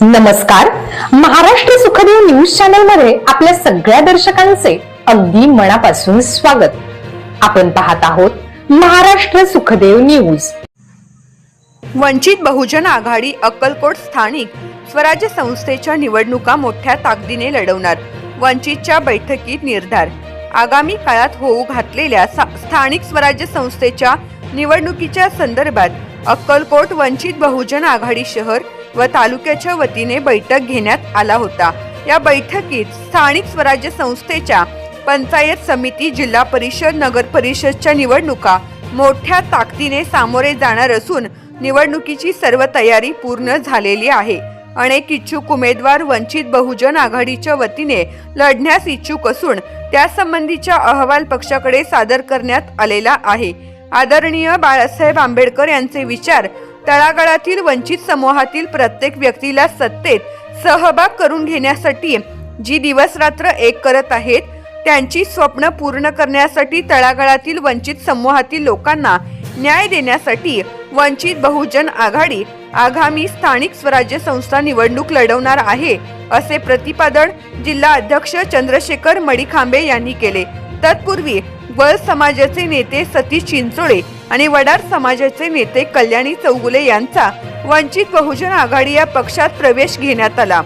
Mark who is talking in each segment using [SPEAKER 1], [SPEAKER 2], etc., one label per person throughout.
[SPEAKER 1] नमस्कार. महाराष्ट्र सुखदेव न्यूज चॅनलमध्ये आपल्या सगळ्या दर्शकांचे अगदी मनापासून स्वागत. आपण पाहत आहोत महाराष्ट्र सुखदेव न्यूज.
[SPEAKER 2] वंचित बहुजन आघाडी अक्कलकोट स्थानिक स्वराज्य संस्थेच्या निवडणुका मोठ्या ताकदीने लढवणार वंचितच्या बैठकीत निर्धार. आगामी काळात होऊ घातलेल्या स्थानिक स्वराज्य संस्थेच्या निवडणुकीच्या संदर्भात अक्कलकोट वंचित बहुजन आघाडी शहर व तालुक्याच्या वतीने बैठक घेण्यात आला होता. या बैठकीत स्थानिक स्वराज्य संस्थेच्या पंचायत समिती जिल्हा परिषद नगर परिषदच्या निवडणुका मोठ्या ताकदीने सामोरे जाणार असून निवडणुकीची सर्व तयारी पूर्ण झालेली आहे. अनेक इच्छुक उमेदवार वंचित बहुजन आघाडीच्या वतीने लढण्यास इच्छुक असून त्यासंबंधीचा अहवाल पक्षाकडे सादर करण्यात आलेला आहे. आदरणीय बाळासाहेब आंबेडकर यांचे विचार तळागाळातील वंचित समूहातील प्रत्येक व्यक्तीला सत्तेत सहभाग करून घेण्यासाठी जी दिवस रात्र एक करत आहेत त्यांची स्वप्न पूर्ण करण्यासाठी तळागाळातील वंचित समूहातील लोकांना न्याय देण्यासाठी वंचित बहुजन आघाडी आगामी स्थानिक स्वराज्य संस्था निवडणूक लढवणार आहे असे प्रतिपादन जिल्हा अध्यक्ष चंद्रशेखर मडिखांबे यांनी केले. तत्पूर्वी वळ समाजाचे नेते सतीश चिंचोळे आणि वडार समाजाचे नेते कल्याणी चौगुले यांचा वंचित बहुजन आघाडी या पक्षात प्रवेश घेण्यात आला.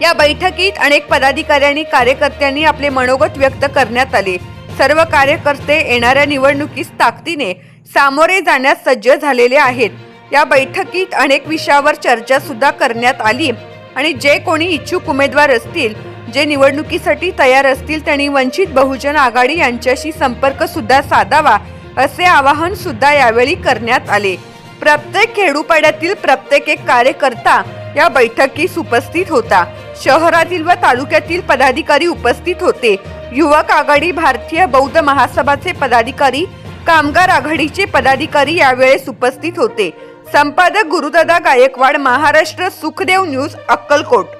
[SPEAKER 2] या बैठकीत अनेक पदाधिकाऱ्यांनी कार्यकर्त्यांनी आपले मनोगत व्यक्त करण्यात आले. सर्व कार्यकर्ते येणाऱ्या निवडणुकीस ताकदीने सामोरे जाण्यास सज्ज झालेले आहेत. या बैठकीत अनेक विषयावर चर्चा सुद्धा करण्यात आली आणि जे कोणी इच्छुक उमेदवार असतील जे निवडणुकीसाठी तयार असतील त्यांनी वंचित बहुजन आघाडी यांच्याशी संपर्क सुद्धा साधावा असे आवाहन सुद्धा यावेळी करण्यात आले. प्रत्येक खेडूपाड्यातील प्रत्येक एक कार्यकर्ता या बैठकीस उपस्थित होता. शहरातील व तालुक्यातील पदाधिकारी उपस्थित होते. युवक आघाडी भारतीय बौद्ध महासभाचे पदाधिकारी कामगार आघाडीचे पदाधिकारी यावेळेस उपस्थित होते. संपादक गुरुदादा गायकवाड महाराष्ट्र सुखदेव न्यूज अक्कलकोट.